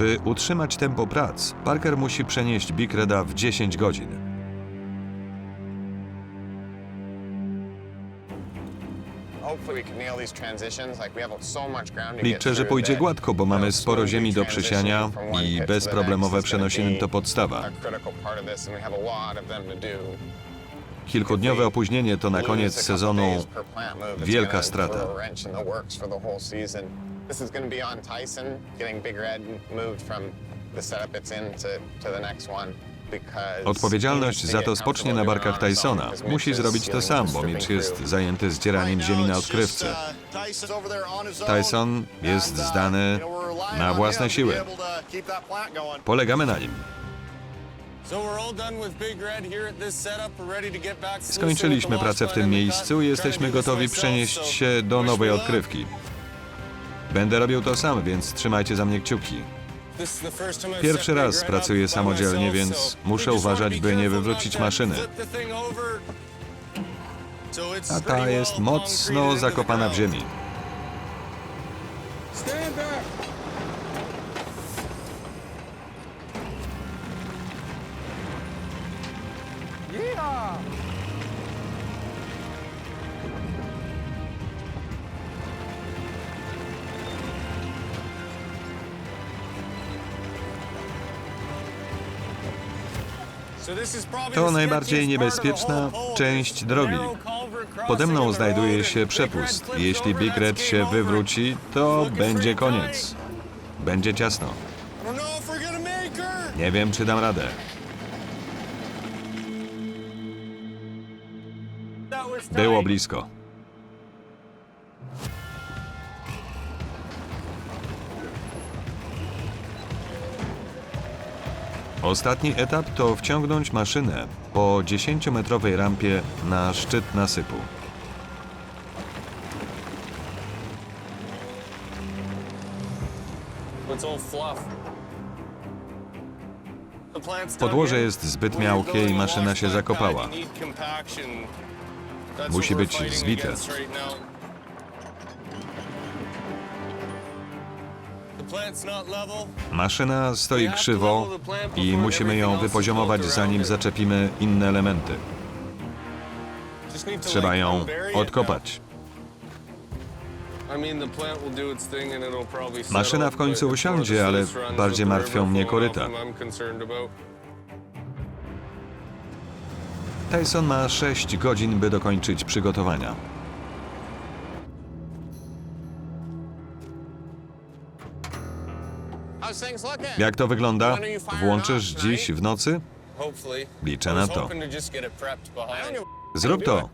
By utrzymać tempo prac, Parker musi przenieść Big Reda w 10 godzin. Liczę, że pójdzie gładko, bo mamy sporo ziemi do przysiania i bezproblemowe przenosiny to podstawa. Kilkudniowe opóźnienie to na koniec sezonu wielka strata. This is going to be on Tyson getting Big Red moved from the setup it's in to, to the next one. Odpowiedzialność za to spocznie na barkach Tysona. Musi zrobić to sam, bo Mitch jest zajęty zdzieraniem ziemi na odkrywce. Tyson jest zdany na własne siły. Polegamy na nim. Skończyliśmy pracę w tym miejscu i jesteśmy gotowi przenieść się do nowej odkrywki. Będę robił to sam, więc trzymajcie za mnie kciuki. Pierwszy raz pracuję samodzielnie, więc muszę uważać, by nie wywrócić maszyny. A ta jest mocno zakopana w ziemi. To najbardziej niebezpieczna część drogi. Pode mną znajduje się przepust. Jeśli Big Red się wywróci, to będzie koniec. Będzie ciasno. Nie wiem, czy dam radę. Było blisko. Ostatni etap to wciągnąć maszynę po 10-metrowej rampie na szczyt nasypu. Podłoże jest zbyt miałkie i maszyna się zakopała. Musi być zwite. Maszyna stoi krzywo i musimy ją wypoziomować, zanim zaczepimy inne elementy. Trzeba ją odkopać. Maszyna w końcu usiądzie, ale bardziej martwią mnie koryta. Tyson ma 6 godzin, by dokończyć przygotowania. Jak to wygląda? Włączysz dziś w nocy? Liczę na to. Zrób to.